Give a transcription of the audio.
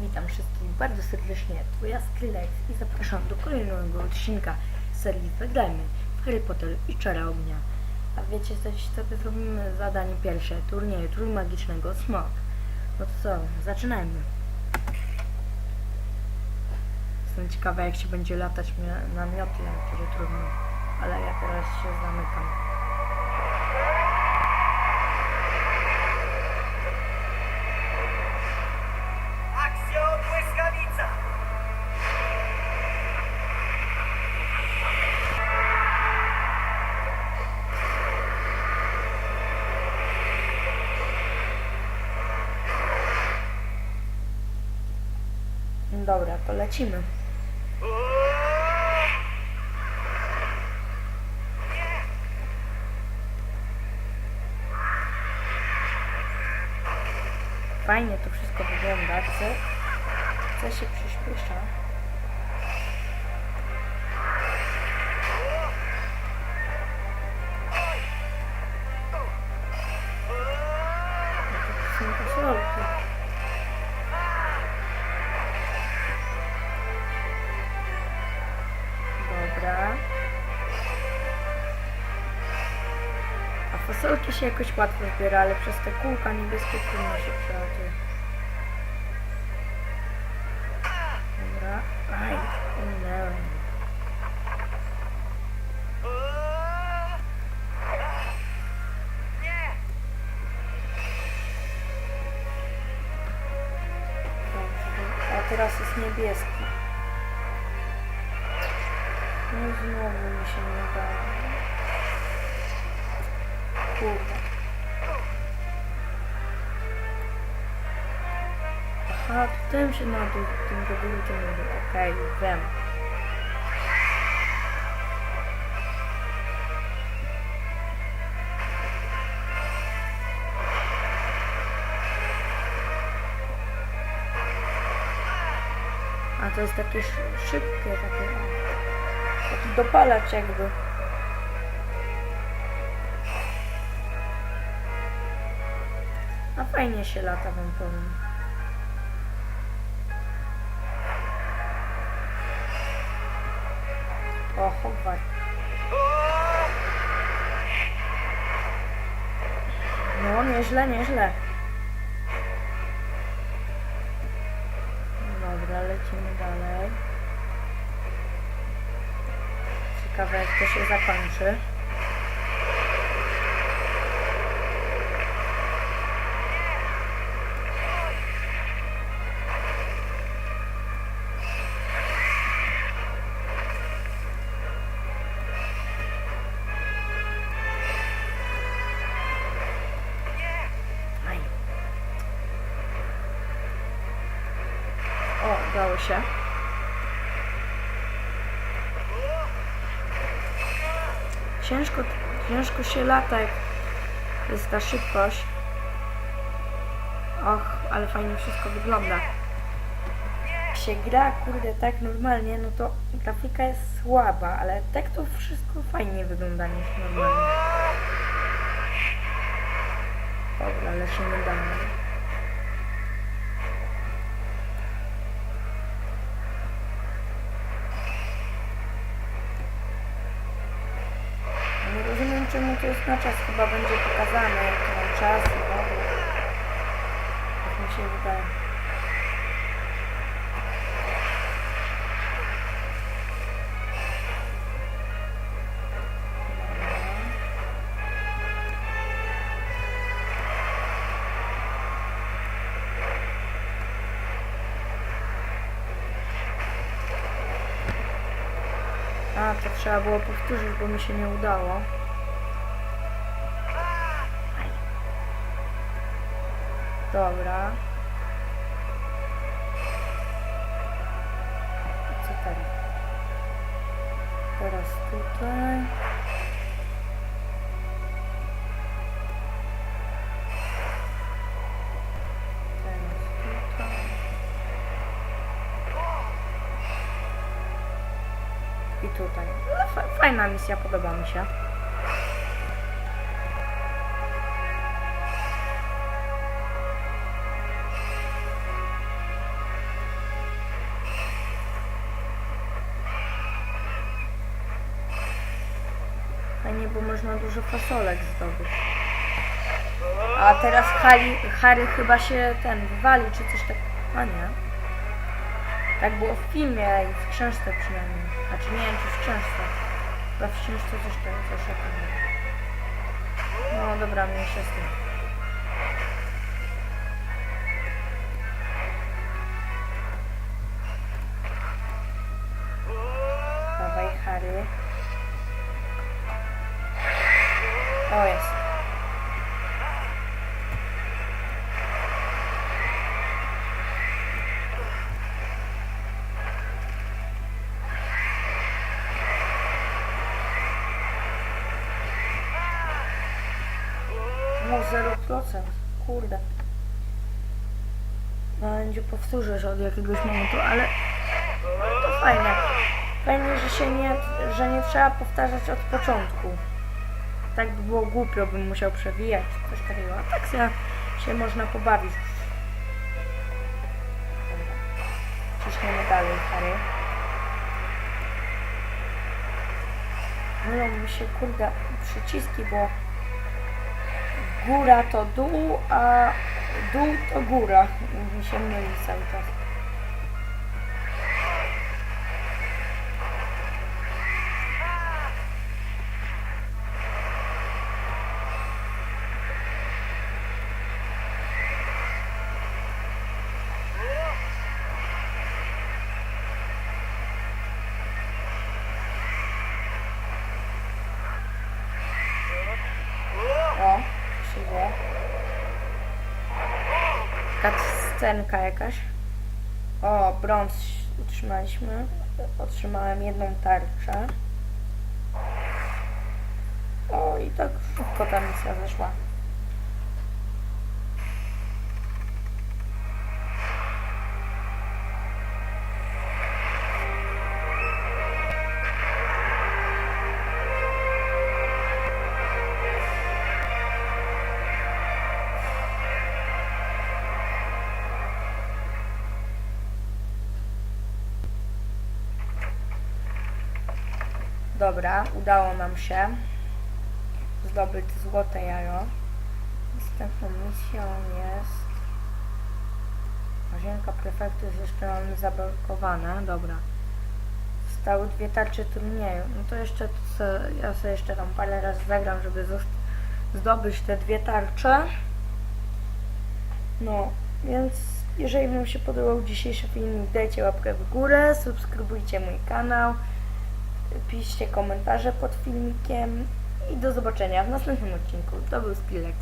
Witam wszystkich bardzo serdecznie, tu ja Skrillex i zapraszam do kolejnego odcinka serii Zagrajmy Harry Potter i Czara Ognia. A wiecie coś, co to zrobimy? Zadanie pierwsze, turnieju trójmagicznego Smok. No to co, zaczynajmy. Jestem ciekawa jak się będzie latać mia- na miotle, które trudno. Ale ja teraz się zamykam. Dobra, to lecimy. Fajnie to wszystko wygląda. Chcę, chcę się przyspiesza. A fasolki się jakoś łatwo zbiera, ale przez te kółka niebieskie trudno się przelatuje. Dobra. Aj, minęłem. A teraz jest niebieski. No znowu mi się nie da. Kurde. Aha, tym się na dół, tym do góry, tym do góry. Okej, wiem. A to jest takie szy- szybkie, takie, taki dopalacz jakby. A fajnie się lata, wam powiem. O, Hogwart. No, nieźle, nieźle. Dobra, lecimy dalej. Ciekawe jak to się zakończy. Udało się. Ciężko, ciężko się lata, jak jest ta szybkość. Och, ale fajnie wszystko wygląda. Jak się gra, kurde, tak normalnie, no to grafika jest słaba, ale tak to wszystko fajnie wygląda niż normalnie. Dobra, lecimy dalej. Czemu to jest na czas, chyba będzie pokazane jaki mam czas i w ogóle. Tak mi się wydaje. A, to trzeba było powtórzyć, bo mi się nie udało. Dobra. Co teraz? Teraz tutaj. Teraz tutaj. I tutaj. No, fa- fajna misja, podoba mi się. Fajnie, bo można dużo fasolek zdobyć. A teraz Harry, Harry chyba się ten wywali, czy coś tak. A nie. Tak było w filmie i w książce przynajmniej. Znaczy nie wiem czy w książce. Chyba w książce coś tam coś o tym było. No dobra, mniejsza z tym. Dawaj Harry. O jest. No 0%. Kurde. No będzie powtórzę, że od jakiegoś momentu, ale to fajne. Fajnie, że się nie, że nie trzeba powtarzać od początku. Tak by było głupio, bym musiał przewijać, coś takiego. A tak się, się można pobawić. Ciśniemy dalej, Harry. Mylą mi się, kurde, przyciski, bo góra to dół, a dół to góra. Mi się myli cały czas. Scenka jakaś. O, brąz utrzymaliśmy. Otrzymałem jedną tarczę. O, i tak szybko ta misja zeszła. Dobra, udało nam się zdobyć złote jajo. Następną misją jest Łazienka prefektu jest jeszcze mamy zablokowane. Dobra. Zostały dwie tarcze turnieju. No to jeszcze ja sobie jeszcze tam parę razy zagram, żeby zdobyć te dwie tarcze. No, więc jeżeli Wam się podobał dzisiejszy filmik, dajcie łapkę w górę, subskrybujcie mój kanał, piszcie komentarze pod filmikiem i do zobaczenia w następnym odcinku. To był Spilex.